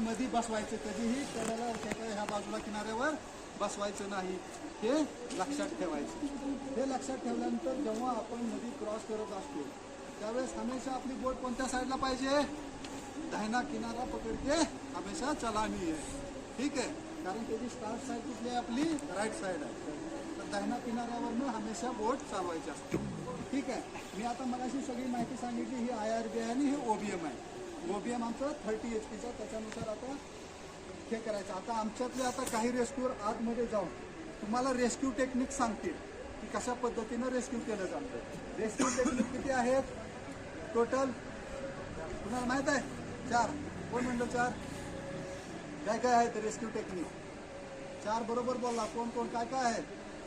मध्ये बसवायचं कधीही त्याला त्याच्या ह्या बाजूला किनाऱ्यावर बसवायचं नाही. हे लक्षात ठेवायचं. हे लक्षात ठेवल्यानंतर जेव्हा आपण नदी क्रॉस करत असतो त्यावेळेस हमेशा आपली बोट कोणत्या साईडला पाहिजे? दहना किनारा पकडते हमेशा चलानी आहे ठीक आहे? कारण त्याची स्टार्ट साईड कुठली आहे आपली? राईट साईड आहे. तर दहना किनाऱ्यावरनं हमेशा बोट चालवायची असते. ठीक आहे? मी आता मगाशी सगळी माहिती सांगितली ही आय आर बी आहे आणि हे ओबीएम आहे. ओबीएम आमचं थर्टी एच पीचा त्याच्यानुसार आता हे करायचं. आता आमच्यातले आता काही रेस्क्यूर आतमध्ये जाऊन तुम्हाला रेस्क्यू टेक्निक सांगतील की कशा पद्धतीनं रेस्क्यू केलं जातं. रेस्क्यू टेक्निक किती आहेत? टोटल तुम्हाला माहीत आहे? चार. कोण म्हणलं चार? काय काय आहेत रेस्क्यू टेक्निक चार बरोबर बोलला. कोण कोण काय काय आहे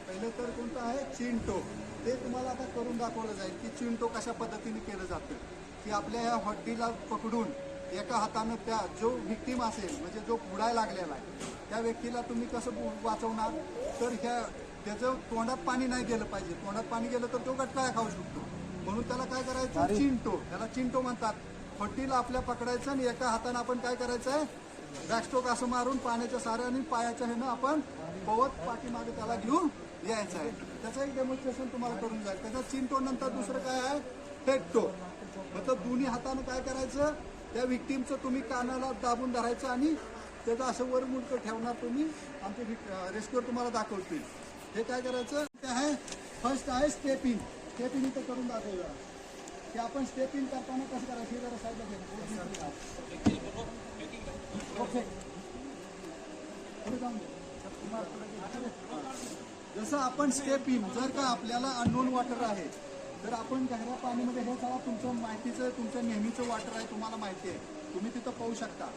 पहिले तर कोणतं आहे? चिंटो. ते तुम्हाला आता करून दाखवलं जाईल की चिंटो कशा पद्धतीने केलं जातं. की आपल्या ह्या हड्डीला पकडून एका हातानं त्या जो व्हिक्टीम असेल म्हणजे जो बुडायला लागलेला आहे त्या व्यक्तीला तुम्ही कसं वाचवणार? तर ह्या त्याचं तोंडात पाणी नाही गेलं पाहिजे. तोंडात पाणी गेलं तर तो गटकाळा खाऊ शकतो. म्हणून त्याला काय करायचं? चिंटो. त्याला चिंटो म्हणतात. हड्डीला आपल्या पकडायचं आणि एका हातानं आपण काय करायचं आहे बॅकस्ट्रोक असं मारून पाण्याच्या साऱ्या आणि पायाच्या ह्यानं आपण पवत पाठीमागे त्याला घेऊन यायचं आहे त्याचं एक डेमॉन्स्ट्रेशन तुम्हाला करून जाईल. त्याचा चिंटो नंतर दुसरं काय आहे? हेडटो मतलब दोन्ही हातानं काय करायचं? त्या विक्टीमचं तुम्ही कानाला दाबून धरायचं आणि त्याचं असं वर मुंडकं ठेवणार तुम्ही. आमचे रेस्क्युअर तुम्हाला दाखवतील. हे काय करायचं? ते आहे फर्स्ट आहे स्टेपिंग स्टेपिंग इथं करून दाखवलं. की आपण स्टेपिंग करताना कसं करायचं? हे जरा साईडला ओके पुढे जाऊन जसं आपण स्टेपिंग जर का आपल्याला अननोन वॉटर आहे तर आपण गहऱ्या पाणीमध्ये हे सगळं तुमचं माहितीचं तुमचं नेहमीचं वॉटर आहे तुम्हाला माहिती आहे. तुम्ही तिथं पाहू शकता.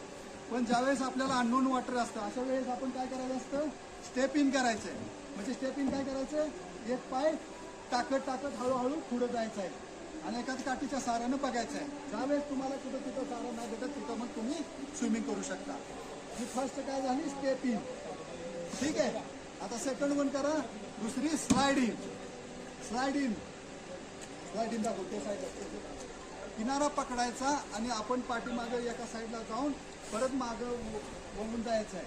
पण ज्यावेळेस आपल्याला अननोन वॉटर असतं अशा वेळेस आपण काय करायचं असतं? स्टेप इन करायचं आहे म्हणजे स्टेप इन काय करायचं एक पाय टाकत टाकत हळूहळू पुढे जायचं आहे आणि एकाच काठीच्या साऱ्यानं बघायचं आहे ज्यावेळेस तुम्हाला कुठं तिथं सारं नाही भेटत तिथं मग तुम्ही स्विमिंग करू शकता. ही फर्स्ट काय झाली? स्टेप इन ठीक आहे? आता सेकंड वन करा. दुसरी slide in slide in slide in ते साईड किनारा पकडायचा आणि आपण पाठीमागं एका साईडला जाऊन परत मागं वळून जायचं आहे.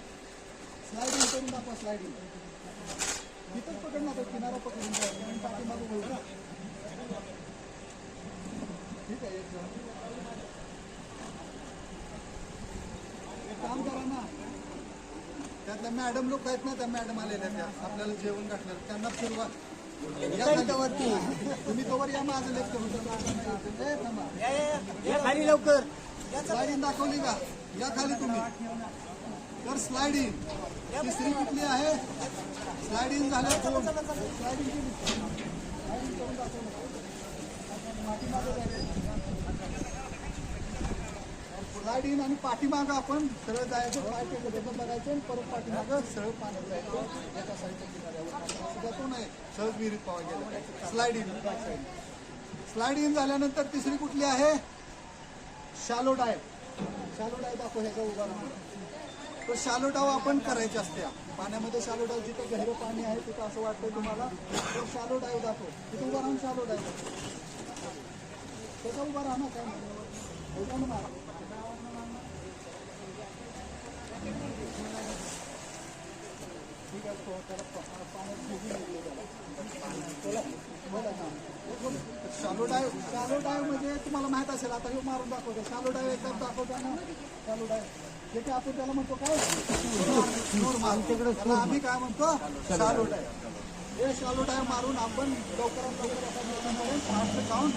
स्लायडिंग करून दाखवा स्लायडिंग इन इथंच पकड ना किनारा पकडून जायचं आणि पाठीमागं वळून ठीक आहे एक एक काम करा ना. त्यातल्या मॅडम लोक आहेत ना त्या मॅडम आलेल्या त्या आपल्याला जेवण घातलं. त्यांना फिरवा. तुम्ही तोवर या माझं होतं खाली लवकर. स्लाइडिंग दाखवली का? या खाली तुम्ही. तर स्लाइडिंग तिसरी कुठली आहे? स्लाइडिंग झाल्या दोन स्लाइडिंग आणि पाठीमागं आपण सरळ जायचं पाय टेकलं बघायचं आणि परत पाठीमागं सरळ पाण्यात जायचं. एका साईडच्या किनाऱ्यावर सुद्धा तो नाही सहज विहिरीत पावा गेला स्लाइड इन झाल्यानंतर तिसरी कुठली आहे? शालो डायव शालो डाय दाखव ह्याचा उभा तर शालो डाव आपण करायचे असते. पाण्यामध्ये शालो डाव जिथं गहिरं पाणी आहे तिथं असं वाटतं तुम्हाला. तर शालो डायव दाखव. तिथं उभा राहून शालो डाय त्याचा उभा राहा ना काय नाही. त्याच्यानं मारा. ठीक आहे तो त्याला पा- पाण्यात भिजून निघलो त्याला. त्याला बोला ना. शालो डाय शालो डाय म्हणजे तुम्हाला माहीत असेल आता हे मारून दाखवतो शालो डाय एकदम दाखवताना शालो डाय जे काय आपण त्याला म्हणतो काय? नॉर्मल आम्ही काय म्हणतो? शालो डाय हे शालो डाय मारून आपण लवकरात लवकर फास्ट जाऊन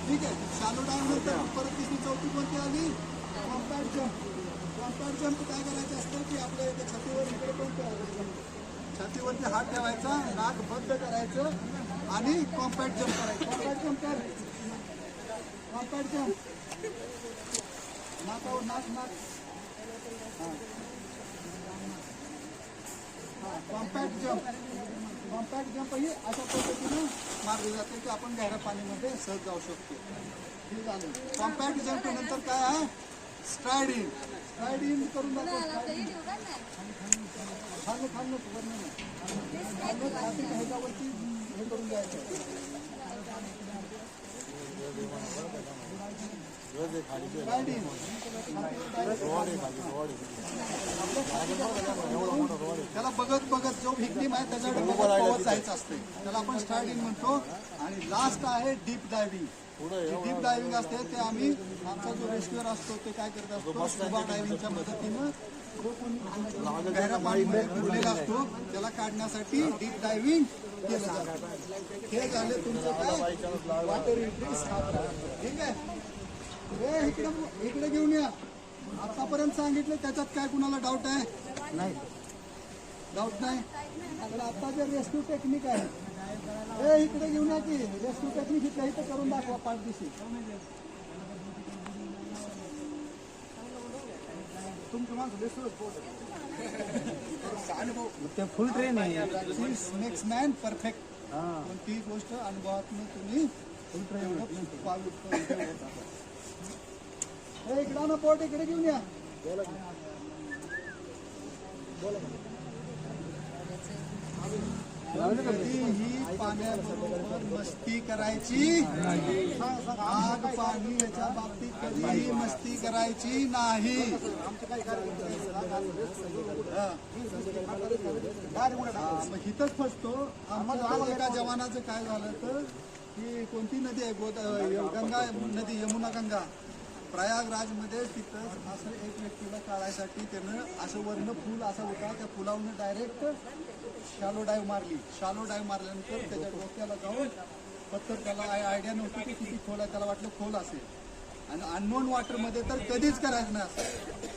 ठीक आहे. शालो डाय नंतर परत तिसरी चौथी कोणती आली? कॉम्पॅक्ट जम्प कॉम्पॅक्ट जम्प काय करायचं असतं की आपल्या इथे छातीवर इकडे पण करायचं छातीवरती हात ठेवायचा नाक बंद करायचं आणि कॉम्पॅक्ट जम्प करायचं. कॉम्पॅक्ट जम्प कर. कॉम्पॅक्ट जम्प नाकावर नाक नाक. कॉम्पॅक्ट जम्प कॉम्पॅक्ट जम्प ही अशा पद्धतीनं मारली जाते की आपण गहऱ्या पाणीमध्ये सहज जाऊ शकतो. ठीक आहे. कॉम्पॅक्ट जम्प नंतर काय आहे? खाल्लं खाल्लं ह्याच्यावरती हे करून द्यायचं त्याला बघत बघत जो व्हिक्टीम आहे त्याच्याकडे बघत जायचं असते त्याला आपण स्टार्टिंग म्हणतो. आणि लास्ट आहे डीप डायव्हिंग डीप डायव्हिंग असते ते आम्ही आमचा जो रेस्क्युअर असतो ते काय करत असतो स्कुबा डायव्हिंगच्या मदतीनं गहऱ्या पाणीमध्ये बुडलेला असतो त्याला काढण्यासाठी डीप डायव्हिंग केलं जातं. हे झाले तुमचं काय? वॉटर एंट्री ठीक आहे? हे इकडे इकडे घेऊन या. आतापर्यंत सांगितलं त्याच्यात काय कुणाला डाऊट आहे? नाही. डाऊट नाही? आता जे रेस्क्यू टेक्निक आहे हे इकडे घेऊन या की. रेस्क्यू टेक्निक इथं इथं करून दाखवा पाच दिवशी. तुमचं ते फुल ट्रेन आहे. मेक्स मॅन परफेक्ट हा. कोणतीही गोष्ट अनुभवातून तुम्ही तेवढं पाव- हे इकडं ना पोट इकडे घेऊन या. ही पाण्याबरोबर मस्ती करायची. आग पाणी याच्या बाबतीत कधीही मस्ती करायची नाही. हा. मग फसतो. एका जवानाचं काय झालं तर की कोणती नदी आहे? गोदा गंगा नदी यमुना गंगा. प्रयागराजमध्ये तिथं असं एक व्यक्तीला काढायसाठी त्यानं असं वरनं फुल असा होता त्या फुलावरनं डायरेक्ट शालो डाईव्ह मारली. शालो डाईव्ह मारल्यानंतर त्याच्या डोक्याला जाऊन पत्तर त्याला आयडिया नव्हती की किती खोल आहे त्याला वाटलं खोल असेल. आणि अननोन वॉटरमध्ये तर कधीच करायचं नाही असं.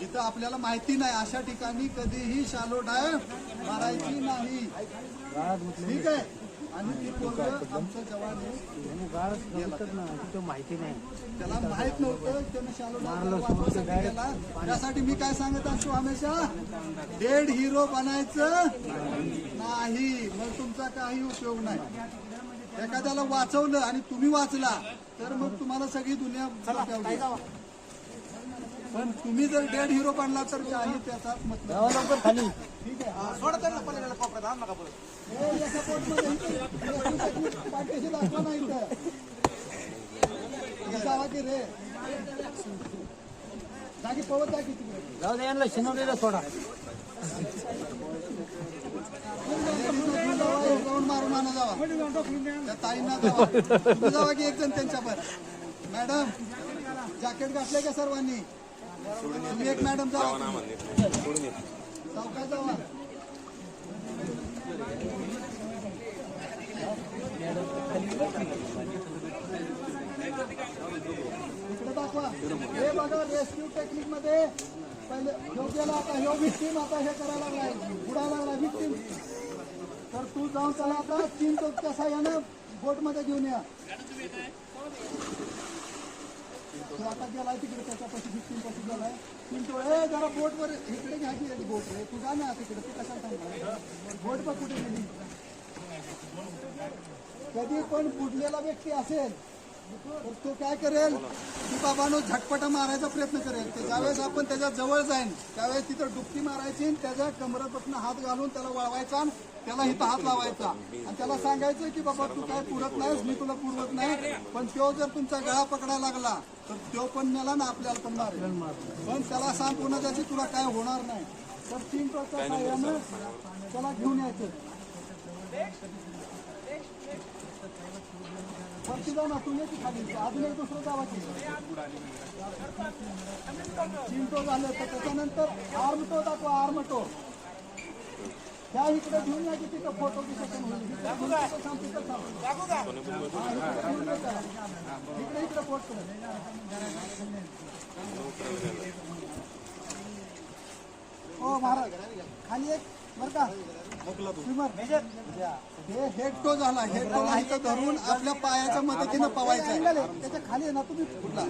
जिथं आपल्याला माहिती नाही अशा ठिकाणी कधीही शालो डायव्ह मारायची नाही. ठीक आहे? आणि ती पोरं आमचं जवान आहे. त्याने गाळात गुंतत ना तिथं माहिती नाही. त्याला माहीत नव्हतं. त्यानं शालो गेला त्यासाठी मी काय सांगत असतो हमेशा डेड हिरो बनायचं नाही. मग तुमचा काही उपयोग नाही. एखाद्याला वाचवलं आणि तुम्ही वाचला तर मग तुम्हाला सगळी दुनिया. पण तुम्ही जर डेड हिरो बनला तर त्याचा मतलब. लवकर खाली. ठीक आहे. हे याच्या पोटमध्ये इथे पाठीशी दाखवा नाही इथं इथं जावा की रे जागी पवत जा की तिकडे जाऊ दे यांना शिनवलेला सोडा. मारून आणा जावा. ताईंना जावा जावा की एक जण त्यांच्यावर. मॅडम जॅकेट घातले का सर्वांनी? तुम्ही एक मॅडम जावा सावकाश जावा इकडे दाखवा. हे बघा रेस्क्यू टेक्निकमध्ये पहिले ह्यो आता ह्यो victim आता हे करायला लागलाय. बुडायला लागला victim. तर तू जाऊन चला आता तीन टोकच्या साह्यानं बोटमध्ये घेऊन या. तो आता गेलाय तिकडे त्याच्यापाशी victim पाशी गेलाय. तीन तो ए जरा बोट वर इकडे घ्या की बोट रे. तू जा ना तिकडे तू कशाला सांगणार बोट बघ कुठे गेली. कधी पण बुडलेला व्यक्ती असेल तर तो काय करेल? की बाबानो झटपटा मारायचा प्रयत्न करेल. तर ज्यावेळेस आपण त्याच्याजवळ जाईन त्यावेळेस तिथं डुबकी मारायची आणि त्याच्या कमरापासून हात घालून त्याला वळवायचा आणि त्याला इथं हात लावायचा. आणि त्याला सांगायचं की बाबा तू काय पुरत नाहीस मी तुला पुरवत नाही पण तो जर तुमचा गळा पकडायला लागला तर तो पण मेला ना आपल्याला पण मारेल. पण त्याला सांग कोणाच्याची तुला काय होणार नाही. तर तीन टोकच्या त्याला घेऊन यायचं. वरती जाऊ ना तू ये की खाली अजून एक दुसरं की चिंटो झालं तर त्याच्यानंतर आर्मटो दाखवा आर्मटो त्या इकडे घेऊन या की तिथं फोटो होईल इकडे. हा, महाराज खाली एक बर का? हे हेड टो झाला. हेड टो इथं धरून आपल्या पायाच्या मदतीनं पवायचं आहे. त्याच्याखाली आहे ना तुम्ही. कुठला?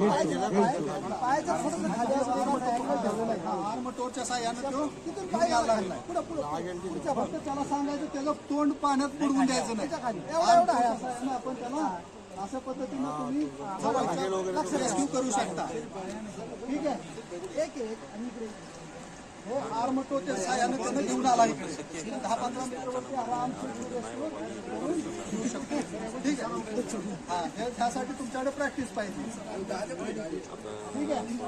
पायाच्या थोडंसं खाली आहे. हा, आर्म टोच्या साह्यानं तो तिथून पाय लागला पुढं पुढं. पुढच्या फक्त त्याला सांगायचं त्याचं तोंड पाण्यात बुडवून द्यायचं नाही. साह्यानं आपण त्याला अशा पद्धतीनं तुम्ही जवळच्या रेस्क्यू करू शकता. ठीक आहे. एक एक आणि इकडे हो, हे आर्मटोच्या साह्यानं त्यांना घेऊन आला इकडे. दहा पंधरा मीटरवरती आराम घेऊ शकतो. ठीक आहे? हा त्यासाठी तुमच्याकडे प्रॅक्टिस पाहिजे. ठीक आहे?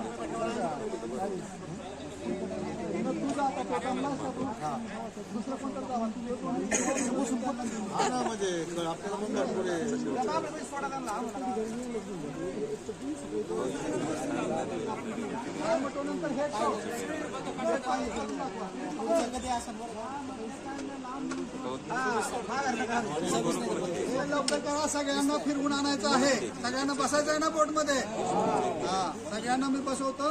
लवकर करा सगळ्यांना फिरवून आणायचं आहे. सगळ्यांना बसायचं आहे ना बोटमध्ये हा सगळ्यांना मी बसवतो.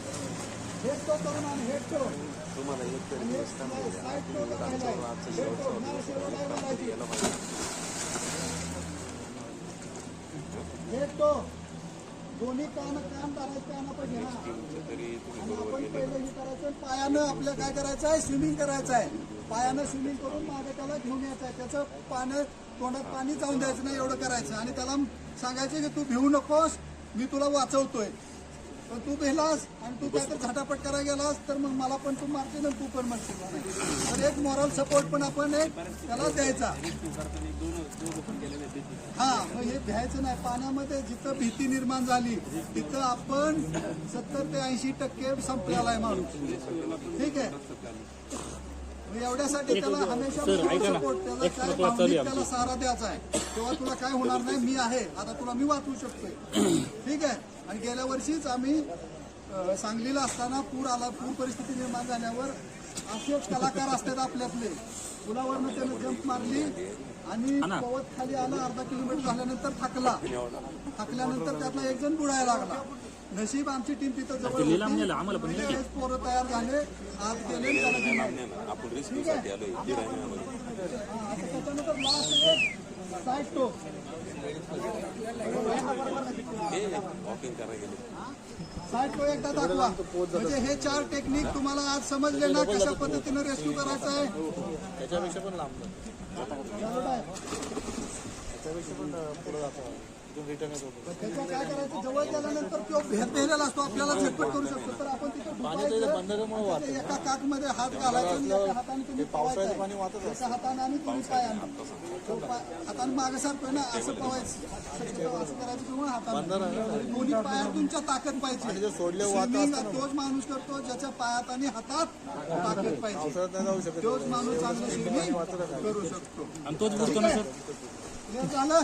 आणि मी कमी आणि एक. हेड दोन्ही कान कान आपण पहिलं हे करायचं पायानं आपलं काय करायचं आहे? स्विमिंग करायचं आहे. पायानं स्विमिंग करून मागे त्याला घेऊन यायचं आहे. त्याचं पानं तोंडात पाणी जाऊन द्यायचं नाही एवढं करायचं. आणि त्याला सांगायचं की तू भिवू नकोस मी तुला वाचवतोय. पण तू भिलास आणि तू काय तर झटापट करायला गेलास तर मग मला पण तू मारशील आणि तू पण म्हणशील तर एक मॉरल सपोर्ट पण आपण एक त्याला द्यायचा. हा मग हे भ्यायचं नाही. पाण्यामध्ये जिथं भीती निर्माण झाली तिथं आपण सत्तर ते ऐंशी टक्के संपलेला आहे माणूस. ठीक आहे? एवढ्यासाठी त्याला हमेशा सपोर्ट त्याला काय भावनिक त्याला सहारा द्यायचा आहे. तेव्हा तुला काय होणार नाही मी आहे. आता तुला मी वाचवू शकतोय. ठीक आहे? गेल्या वर्षीच आम्ही सांगलीला असताना पूर आला. पूर परिस्थिती निर्माण झाल्यावर असे कलाकार असतात आपल्यातले. पुलावरनं त्यानं जंप मारली आणि पवत खाली आला अर्धा किलोमीटर झाल्यानंतर थकला. थकल्यानंतर त्यातला एक जण बुडायला लागला. नशीब आमची टीम तिथं जवळ पोरं तयार झाले आत गेले. ठीक आहे? त्याच्यानंतर लास्ट साईड टोक साईड टो एकदा दाखवा. म्हणजे हे चार टेक्निक तुम्हाला आज समजले ना कशा पद्धतीने रेस्क्यू करायचं आहे. त्याच्यापेक्षा पण लांब. त्याच्यापेक्षा पण पुढे जातो. काय करायचं? जवळ गेल्यानंतर तो भेद भेलेला असतो आपल्याला झटपट करू शकतो. तर आपण तिथे एका काकमध्ये हात घालायचा आणि एका हाताने तुम्ही पावसाळ्याचं पवायचं. पाणी वाहतच एका हाताने आणि तुम्ही पायाने तो पा- हाताने मागे ना असं पवायचं असं करायचं किंवा हाताने. दोन्ही पायात तुमच्या ताकद पाहिजे. तोच माणूस करतो ज्याच्या पायात आणि हातात ताकद पाहिजे. तोच माणूस चांगलं स्विमिंग करू शकतो. आणि तोच झालं.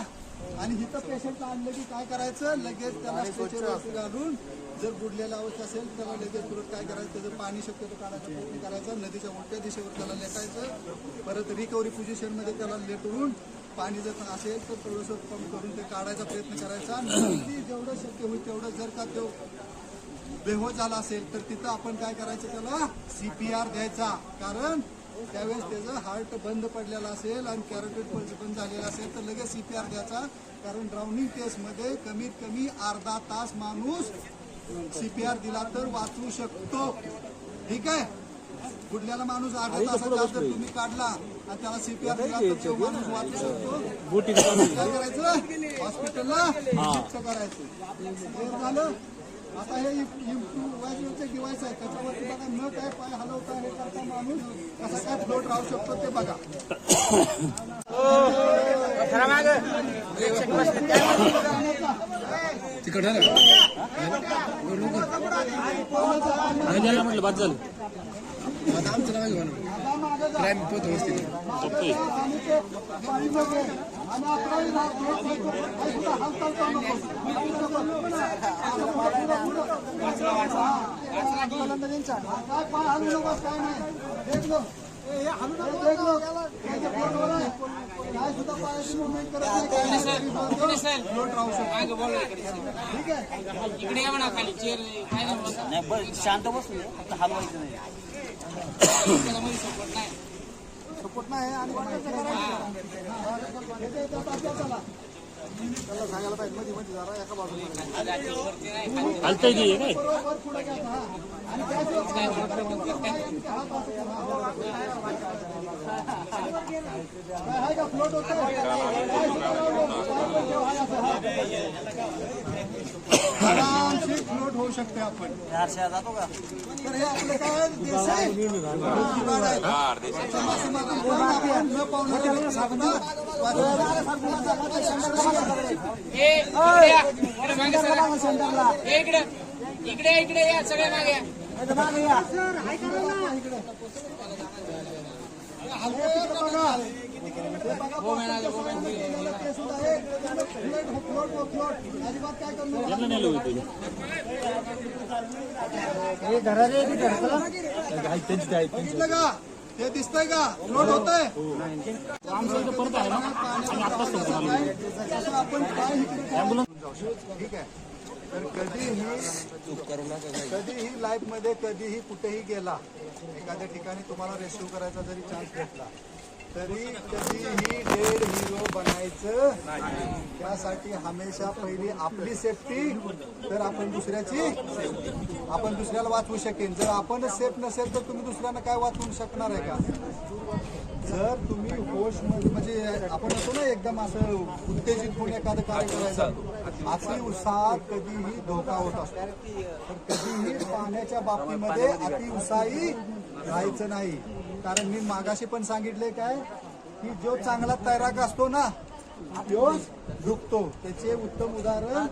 आणि इथं पेशंट आणलं की काय करायचं? लगेच त्याला स्ट्रेचरवरती घालून जर बुडलेला अवस्था असेल त्याला लगेच तुरंत काय करायचं? त्याचं पाणी शक्यतो काढायचा प्रयत्न करायचा नदीच्या उलट्या दिशेवर त्याला लेटायचं परत रिकव्हरी पोझिशनमध्ये त्याला लेटवून पाणी जर असेल तर थोडंसं पंप करून ते काढायचा प्रयत्न करायचा. नक्की जेवढं शक्य होईल तेवढं जर का तो बेहोश झाला असेल तर तिथं आपण काय करायचं त्याला? सीपीआर द्यायचा. कारण त्यावेळेस त्याचं हार्ट बंद पडलेलं असेल आणि कॅरोटिड पल्स बंद झालेला असेल तर लगेच सीपीआर द्यायचा. कारण ड्राउनिंग टेस्टमध्ये कमीत कमी अर्धा तास माणूस सीपीआर दिला तर वाचू शकतो. ठीक आहे? बुडलेला माणूस अर्धा तासाच्या आत जर तुम्ही काढला आणि त्याला सीपीआर दिला तर तो माणूस वाचू शकतो. काय करायचं? हॉस्पिटलला शिफ्ट करायचं. झालं? आता हे वायचे डिवाइस आहे त्याच्यावरती बघा न काय पाय हलवता हे करता माणूस कसा काय फ्लोट राहू शकतो ते बघा म्हटलं बाद झालं आता मागे जा. आणि ते पाणी नको. आणि अकरावी भाग घेत नको. काही सुद्धा हालचाल करू नको. असं पाय पुढं पुढं. काय पाय हलवू नकोस, काय नाही. देख लो. इकडे या म्हणा खाली चेअर काय नाही बसा. नाही बस शांत बसू फक्त हलवायचं नाही. सपोर्ट नाही आणि त्याला सांगायला पाहिजे मध्ये मध्ये जरा एका बाजूला काय बरोबर पुढे आणि काय का फ्लोट होत होऊ शकते आपण. जातो का? तर हे आपलं काय? देश आहे. विभाग आहे. अच्छा, मासेमारी विभाग आपण न पावणाऱ्या व्यक्तीला ए, इकडे या. इकडे मागे सरा. ए, इकडे. इकडे इकडे या सगळे मागे या. यांना ते दिसतंय का फ्लोट होत आमचं परत आहे ना आणि आत्ताच आपण काय ठीक आहे तर कधीही कधीही लाईफमध्ये कधीही कुठेही गेला एखाद्या ठिकाणी तुम्हाला रेस्क्यू करायचा जरी चान्स भेटला तरी कधीही डेड हिरो बनायचं त्यासाठी हमेशा पहिली आपली सेफ्टी तर आपण दुसऱ्याची आपण दुसऱ्याला वाचवू शकेन. जर आपण सेफ नसेल तर तुम्ही दुसऱ्यांना काय वाचवू शकणार आहे का? जर तुम्ही होश म्हणजे आपण असतो ना एकदम असं उत्तेजित होऊन एखादं कार्य करायचं. अति उत्साहात कधीही धोका होत असतो. तर कधीही पाण्याच्या बाबतीमध्ये अति उत्साही राहायचं नाही. कारण मी मागाशी पण सांगितले काय की जो चांगला तैराक असतो ना तो झुकतो त्याचे उत्तम उदाहरण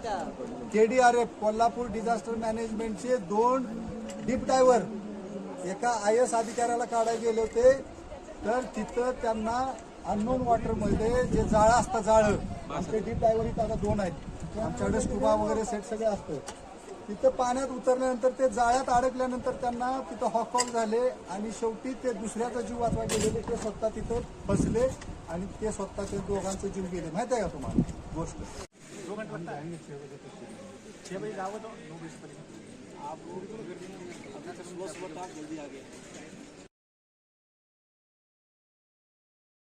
केडीआरएफ कोल्हापूर डिझास्टर मॅनेजमेंटचे दोन डीप डायव्हर एका आय एस अधिकाऱ्याला काढायला गेले होते. तर तिथं त्यांना अननोन वॉटरमध्ये जे जाळं असतं जाळं आमचे डीप डायव्हर इथं आता दोन आहेत. आमच्याकडे स्कुबा वगैरे सेट सगळं असतं. तिथं पाण्यात उतरल्यानंतर ते जाळ्यात अडकल्यानंतर त्यांना तिथं हॉकऑफ झाले आणि शेवटी ते दुसऱ्याचा जीव वाचवा गेलेले ते स्वतः तिथं फसले आणि ते स्वतः ते दोघांचे जीव गेले माहीत आहे का तुम्हाला गोष्ट